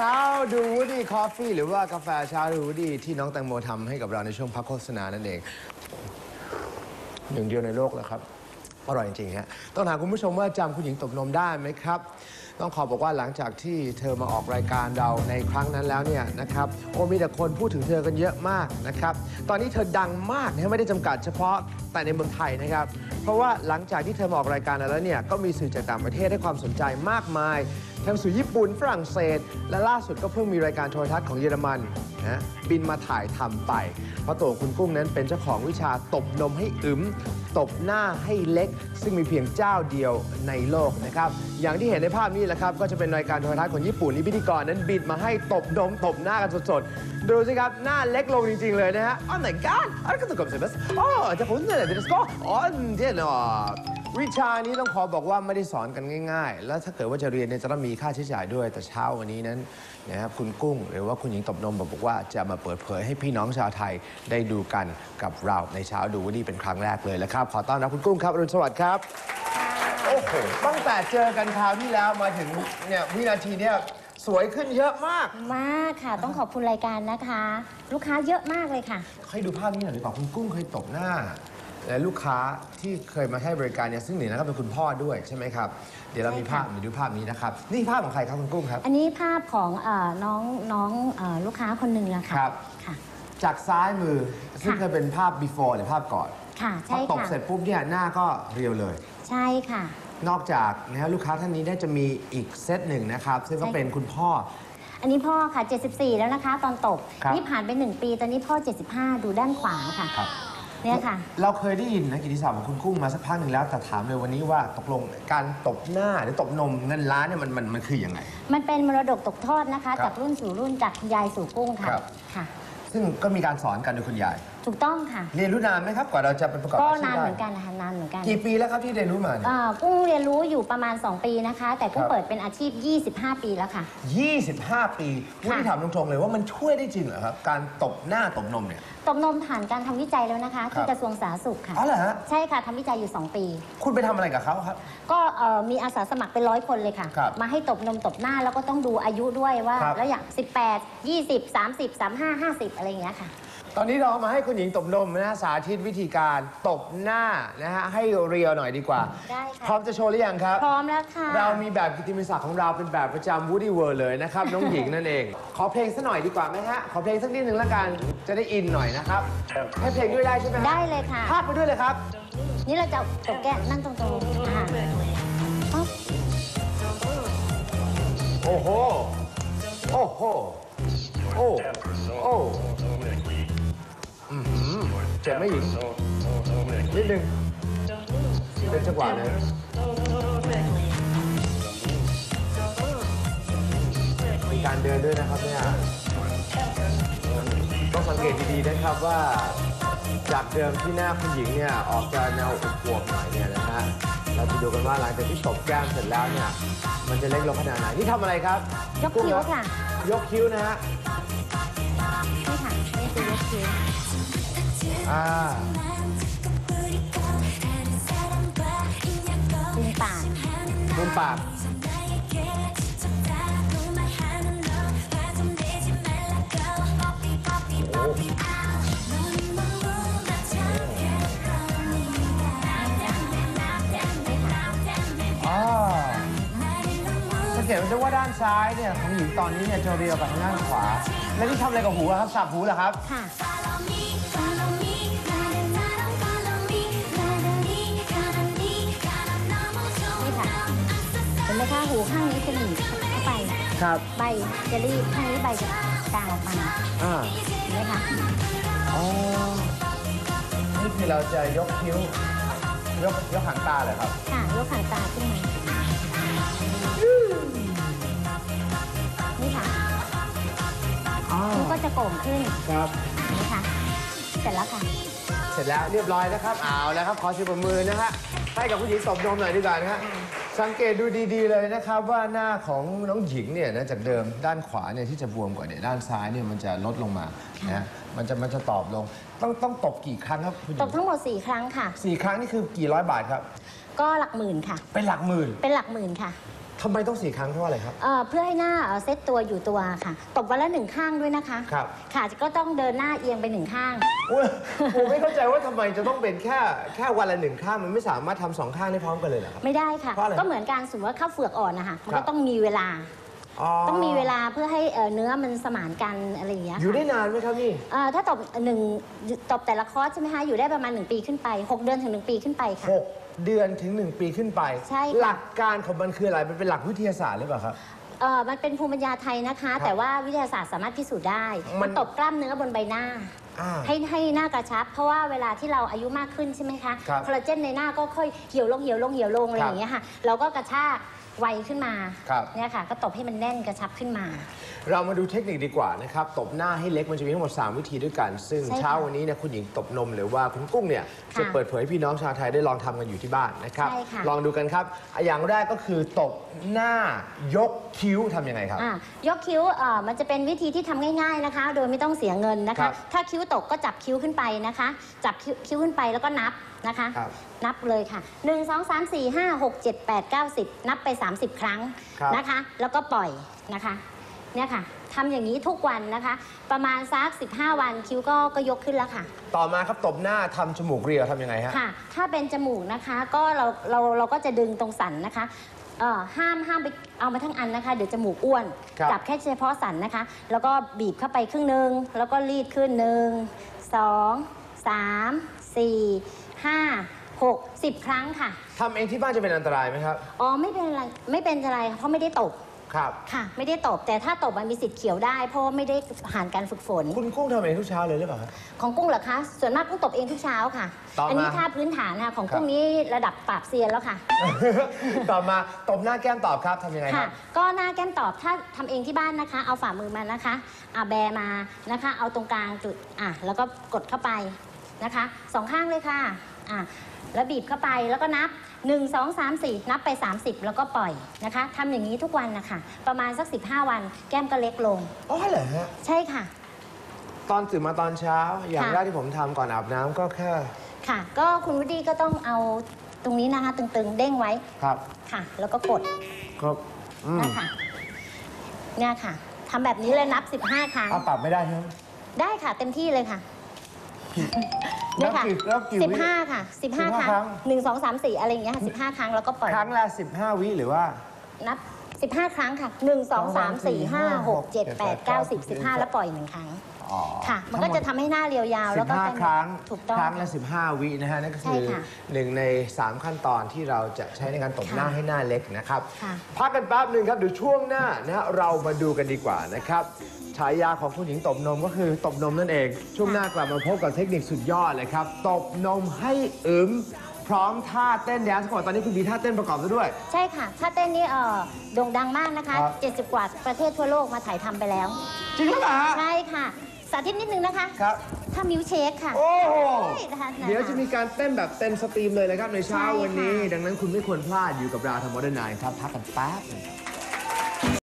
ช้าดูวูดดี้คอฟฟี่หรือว่ากาแฟเช้าดูวูดดี้ที่น้องแตงโมทำให้กับเราในช่วงพักโฆษณานั่นเอง หนึ่งเดียวในโลกแล้วครับ อร่อยจริงๆฮะต้องถามคุณผู้ชมว่าจำคุณหญิงตบนมได้ไหมครับ ต้องขอบอกว่าหลังจากที่เธอมาออกรายการเราในครั้งนั้นแล้วเนี่ยนะครับโอ้มีแต่คนพูดถึงเธอกันเยอะมากนะครับ ตอนนี้เธอดังมากนะไม่ได้จำกัดเฉพาะแต่ในเมืองไทยนะครับ เพราะว่าหลังจากที่เธอมาออกรายการแล้วเนี่ยก็มีสื่อจากต่างประเทศให้ความสนใจมากมาย ทั้งสื่ญี่ปุ่นฝรั่งเศส และล่าสุดก็เพิ่งมีรายการโทรทัศน์ของเยอรมันนะบินมาถ่ายทำไป เพราะตัวคุณกุ้งนั้นเป็นเจ้าของวิชาตบนมให้อึมตบหน้าให้เล็ก ซึ่งมีเพียงเจ้าเดียวในโลกนะครับอย่างที่เห็นในภาพนี้แหละครับก็จะเป็นรายการโทรทัศน์ของญี่ปุ่นที่พิธีกรนั้นบินมาให้ตบนมตบหน้ากันสดๆดูสิครับหน้าเล็กลงจริง ๆ เลยนะฮะ Oh my god อะไรก็ตกใจますอ๋อจะผมเนี่ยเดสโก้อ๋อเดี๋ยวนะ วิชานี้ต้องขอบอกว่าไม่ได้สอนกันง่าย ๆ แล้วถ้าเกิดว่าจะเรียนเนี่ยจะต้องมีค่าใช้จ่ายด้วย แต่เช้าวันนี้นั้นนะครับคุณกุ้งหรือว่าคุณหญิงตบนมบอกว่าจะมาเปิดเผยให้พี่น้องชาวไทยได้ดูกันกับเราในเช้าดูวันนี้เป็นครั้งแรกเลยแล้วครับ ขอต้อนรับคุณกุ้งครับอรุณสวัสดิ์ครับ โอ้โห ตั้งแต่เจอกันคราวที่แล้วมาถึงเนี่ยวินาทีเนี่ยสวยขึ้นเยอะมาก มากค่ะ ต้องขอบคุณรายการนะคะ ลูกค้าเยอะมากเลยค่ะ ให้ดูภาพนี้หน่อยดีกว่าคุณกุ้งเคยตบหน้า และลูกค้าที่เคยมาให้บริการเนี่ยซึ่งหนึ่งนะครับเป็นคุณพ่อด้วยใช่ไหมครับ เดี๋ยวเรามีภาพใช่ค่ะเดี๋ยวดูภาพนี้นะครับ นี่ภาพของใครครับคุณกุ้งครับ อันนี้ภาพของเออน้องน้องเออลูกค้าคนหนึ่งอะค่ะครับ ค่ะ จากซ้ายมือซึ่งค่ะเคยเป็นภาพ before หรือภาพก่อนค่ะพอใช่ตบค่ะ เสร็จปุ๊บเนี่ยหน้าก็เรียวเลย ใช่ค่ะ นอกจากนะฮะลูกค้าท่านนี้เนี่ยจะมีอีกเซตหนึ่งนะครับ ซึ่งก็ใช่เป็นคุณพ่อ อันนี้พ่อค่ะ 74 แล้วนะคะ ตอนตบครับ นี่ผ่านไป 1 ปี ตอนนี้พ่อ 75 ดูด้านขวาค่ะ ครับ เนี่ยค่ะ เราเคยได้ยินนะกิติศัพท์ของคุณกุ้งมาสักพักหนึ่งแล้วแต่ถามเลยวันนี้ว่าตกลงการตบหน้าหรือตบนมเงินล้านเนี่ยมันมันมันคือยังไง มันเป็นมรดกตกทอดนะคะ ครับจากรุ่นสู่รุ่นจากคุณยายสู่กุ้งค่ะครับ ค่ะ ซึ่งก็มีการสอนกันโดยคุณยาย ถูกต้องค่ะ เรียนรู้นานไหมครับกว่าเราจะเป็นประกอบก็อาชีพนานได้เหมือนกันนะคะนานเหมือนกันกี่ปีแล้วครับที่เรียนรู้มาเนี่ยอ่ากุ้งเรียนรู้อยู่ประมาณ 2 ปีนะคะ แต่กุ้คงรับเปิดเป็นอาชีพ 25 ปีแล้วค่ะ 25 ปีวันนี้ถามตรงๆเลยว่ามันช่วยได้จริงเหรอครับ การตบหน้าตบนมเนี่ย ตบนมผ่านการทำวิจัยแล้วนะคะครัที่บกระทรวงสาธารณสุขค่ะ อ๋อเหรอฮะใช่ค่ะทำวิจัยอยู่ 2 ปี คุณไปทำอะไรกับเขาครับ ก็เอ่อมีอาสาสมัครเป็นร้อยคนเลยค่ะ ครับมาให้ตบนมตบหน้าแล้วก็ต้องดูอายุด้วยว่า ครับ แล้วอย่าง 18 20 30 35 50 อะไรอย่างเงี้ยค่ะ ตอนนี้เรามาให้คุณหญิงตบนมนะฮะสาธิตวิธีการตบหน้านะฮะให้เรียวหน่อยดีกว่า ได้ค่ะ พร้อมจะโชว์หรือยังครับ พร้อมแล้วค่ะ เรามีแบบกิตติมศักดิ์ของเราเป็นแบบประจำ Woody World เลยนะครับ น้องหญิงนั่นเอง ขอเพลงสักหน่อยดีกว่าไหมฮะ ขอเพลงสักนิดหนึ่งละกันจะได้อินหน่อยนะครับ ให้เพลงด้วยได้ใช่ไหมฮะได้เลยค่ะ ภาพไปด้วยเลยครับ นี่เราจะเอาตบแก้มนั่งตรงๆอ่าปั๊บโอ้โห โอ้โห โอ้ โอ้อื้อหือเจ็บไหมหญิงนิดนึงเป็นจังหวะเลยมีการเดินด้วยนะครับเนี่ยต้องสังเกตดีๆนะครับว่าจากเดิมที่หน้าคุณหญิงเนี่ยออกจะแนวอวบๆหน่อยเนี่ยนะฮะเราจะดูกันว่าหลังจากที่ตบแก้มเสร็จแล้วเนี่ยมันจะเล็กลงขนาดไหนนี่ทำอะไรครับยกคิ้วค่ะ ยกคิ้วนะฮะนี่ค่ะนี่คือยกคิ้ว อ่าดึงปากมุมปากอ๋อสังเกตว่าว่าด้านซ้ายเนี่ยของหญิงตอนนี้เนี่ยจะเรียวกับทางด้านขวา แล้วนี่ทำอะไรกับหูอะครับสับหูเหรอครับ ค่ะ นไหมคะ หูข้างนี้จะหนีบเข้าไป ครับใบจะรีบข้างนี้ใบจะกลางออกมาอ่าเห็นไหมคะอ๋อนี่คือเราจะยกคิ้ว ยกยกหางตาเลยครับ ค่ะยกหางตาขึ้นมานี่ค่ะอ๋อคิ้วก็จะโก่งขึ้นครับเห็นไหมคะเสร็จแล้วค่ะ เสร็จแล้วเรียบร้อยนะครับเอาแล้วครับขอชิมประมือนะฮะให้กับผู้หญิงสมนมหน่อยดีกว่านะฮะ สังเกตดูดีๆเลยนะครับว่าหน้าของน้องหญิงเนี่ยนะจากเดิมด้านขวาเนี่ยที่จะบวมกว่าเนี่ยด้านซ้ายเนี่ยมันจะลดลงมานะฮะมันจะมันจะตอบลง ต้องต้องตบกี่ครั้งครับคุณหญิตงบทั้งหมด 4 ครั้งค่ะ สี่ครั้งนี่คือกี่ร้อยบาทครับก็หลักหมื่นค่ะ เป็นหลักหมื่นเป็นหลักหมื่นค่ะ ทำไมต้องสี่ครั้งเพราะอะไรครับ เอ่อเพื่อให้หน้าเอ่อเซตตัวอยู่ตัวค่ะ ตบวันละหนึ่งข้างด้วยนะคะครับ ค่ะก็ต้องเดินหน้าเอียงไปหนึ่งข้าง อุ๊ยผมไม่เข้าใจว่าทำไมจะต้องเป็นแค่แค่วันละหนึ่งข้างมันไม่สามารถทำสองข้างได้พร้อมกันเลยเหรอครับ ไม่ได้ค่ะ เพราะอะไรก็เหมือนการสมมติว่าข้าวเฟือกอ่อนนะคะมันครัก็บต้องมีเวลาอ๋อ ต้องมีเวลาเพื่อให้เอ่อเนื้อมันสมานกันอะไรอย่างเงี้ยอยู่ค่ะได้นานไหมครับนี่ เอ่อถ้าตบหนึ่งตบแต่ละคอร์สใช่ไหมคะอยู่ได้ประมาณ 1 ปีขึ้นไป 6 เดือนถึง 1 ปีขึ้นไปค่ะหกเดือนถึงหนึ่งปีขึ้นไป ใช่ค่ะ หลักการของมันคืออะไร มันเป็นหลักวิทยาศาสตร์หรือเปล่าครับ เอ่อมันเป็นภูมิปัญญาไทยนะคะครับแต่ว่าวิทยาศาสตร์สามารถพิสูจน์ได้ มัมันนตบกล้ามเนื้อบนใบหน้า อ่า ให้ให้หน้ากระชับ เพราะว่าเวลาที่เราอายุมากขึ้นใช่ไหมคะครับคอลลาเจนในหน้าก็ค่อยเหี่ยวลงเหี่ยวลงเหี่ยวลงอะไรอย่างเงี้ยค่ะ เราก็กระชาก ไวขึ้นมาครับ เนี่ยค่ะ ก็ตบให้มันแน่นกระชับขึ้นมา เรามาดูเทคนิคดีกว่านะครับ ตบหน้าให้เล็กมันจะมีทั้งหมด 3 วิธีด้วยกัน ซึ่งใช่ค่ะเช้าวันนี้เนี่ยคุณหญิงตบนมหรือว่าคุณกุ้งเนี่ยค่ะจะเปิดเผยให้พี่น้องชาวไทยได้ลองทำกันอยู่ที่บ้านนะครับ ใช่ค่ะ ลองดูกันครับอย่างแรกก็คือตบหน้ายกคิ้วทำยังไงครับ อะยกคิ้วเอ่อมันจะเป็นวิธีที่ทำง่าย ๆนะคะ โดยไม่ต้องเสียเงินนะครัคะ บถ้าคิ้วตกก็จับคิ้วขึ้นไปนะคะ จับคิ้วคิ้วขึ้นไปแล้วก็นับนะคะ ครับนับเลยค่ะ 1 2 3 4 5 6 7 8 9 10 นับไป 30 ครั้งครับ นะคะ แล้วก็ปล่อยนะคะเนี่ยค่ะทำอย่างนี้ทุกวันนะคะ ประมาณสัก 15 วันคิ้วก็ก็ยกขึ้นแล้วค่ะ ต่อมาครับตบหน้าทำจมูกเรียวทำยังไงฮะ ค่ะ ถ้าเป็นจมูกนะคะก็เราเราเราก็จะดึงตรงสันนะคะเอ่อห้ามห้ามไปเอามาทั้งอันนะคะ เดี๋ยวจมูกอ้วน ครับ จับแค่เฉพาะสันนะคะ แล้วก็บีบเข้าไปครึ่งหนึ่งแล้วก็รีดขึ้นหนึ่งสองสามสี่ ห้าหกสิบครั้งค่ะ ทำเองที่บ้านจะเป็นอันตรายไหมครับ อ๋อไม่เป็นอะไรไม่เป็นอะไรเพราะไม่ได้ตบครับ ค่ะ ไม่ได้ตบแต่ถ้าตบมันมีสิทธิ์เขียวได้ เพราะว่าไม่ได้ผ่านการฝึกฝน คุณกุ้งทำเองทุกเช้าเลยหรือเปล่าครับ ของกุ้งเหรอคะ ส่วนมากกุ้งตบเองทุกเช้าค่ะ ต่อมา อันี้ท่าพื้นฐานค่ะของครับกุ้งนี้ระดับปราบเซียนแล้วค่ะ ต่อมาตบหน้าแก้มตอบครับทำยังไงคค่ะ รับ ก็หน้าแก้มตอบถ้าทำเองที่บ้านนะคะ เอาฝ่ามือมานะคะอ่าแบมานะคะ เอาตรงกลางจุดอะแล้วก็กดเข้าไปนะคะสองข้างเลยค่ะ อะแล้วบีบเข้าไปแล้วก็นับ 1 2 3 4 นับไป 30 แล้วก็ปล่อยนะคะทำอย่างนี้ทุกวันนะคะประมาณสัก 15 วันแก้มก็เล็กลง อ๋อเหรอฮะใช่ค่ะ ตอนตื่นมาตอนเช้า อย่างค่ะ แรกที่ผมทำก่อนอาบน้ำก็แค่ค่ะ ก็คุณวุฒิก็ต้องเอาตรงนี้นะคะตึงๆ เด้งไว้ครับค่ะ แล้วก็กดครับอืมนะคะเนี่ยค่ะทำแบบนี้เลยนับ 15 ครั้ง เอาปรับไม่ได้ใช่ไหมได้ค่ะ เต็มที่เลยค่ะนั เนี่บยค่ะกี่นับกี่สิบวิห้าค่ะสิบห้า15ครั้ครั้งงหนึ่งสองสามสี่อะไรอย่างเงี้ยค่ะสิบห้าครั้งแล้วก็ปล่อย ครั้งละ15 วิหรือว่า นับสิบห้าครั้งค่ะหนึ่งสองสามสี่ห้าหกเจ็ดแปดเก้าสิบสิบห้าแล้วปล่อยหนึ่งครั้ง อ๋อค่ะ มันก็จะทำให้หน้าเรียวยาว แล้วก็15 ครั้ง ถูกต้อง ครั้งละ 15 วินะฮะ นั่นก็คือใช่ค่ะหนึ่งใน 3 ขั้นตอนที่เราจะใช้ในการตบค่ะหน้าให้หน้าเล็กนะครับ ค่ะ พักกันแป๊บหนึ่งครับ เดี๋ยวช่วงหน้านะฮะเรามาดูกันดีกว่านะครับ ฉายาของคุณหญิงตบนมก็คือตบนมนั่นเอง ช่วงหน้ากลับมาพบกับเทคนิคสุดยอดเลยครับ ตบนมให้อึมพร้อมท่าเต้นแดนซ์ก่อนตอนนี้คุณมีท่าเต้นประกอบด้วย ใช่ค่ะถ้าเต้นนี้เออโด่งดังมากนะคะ ครับ 70 กว่าประเทศทั่วโลกมาถ่ายทำไปแล้ว จริงหรือเปล่าฮะ ใช่ค่ะ สาธิตนิดนึงนะคะครับ ถ้ามิวเชคค่ะโอ้โหใช่นะคะ เดี๋ยวจะมีการเต้นแบบเต็มสตรีมเลยนะครับในเช้าใช่ค่ะวันนี้ดังนั้นคุณไม่ควรพลาดอยู่กับเราทางมอเตอร์ไนครับพักกันแป๊บหนึง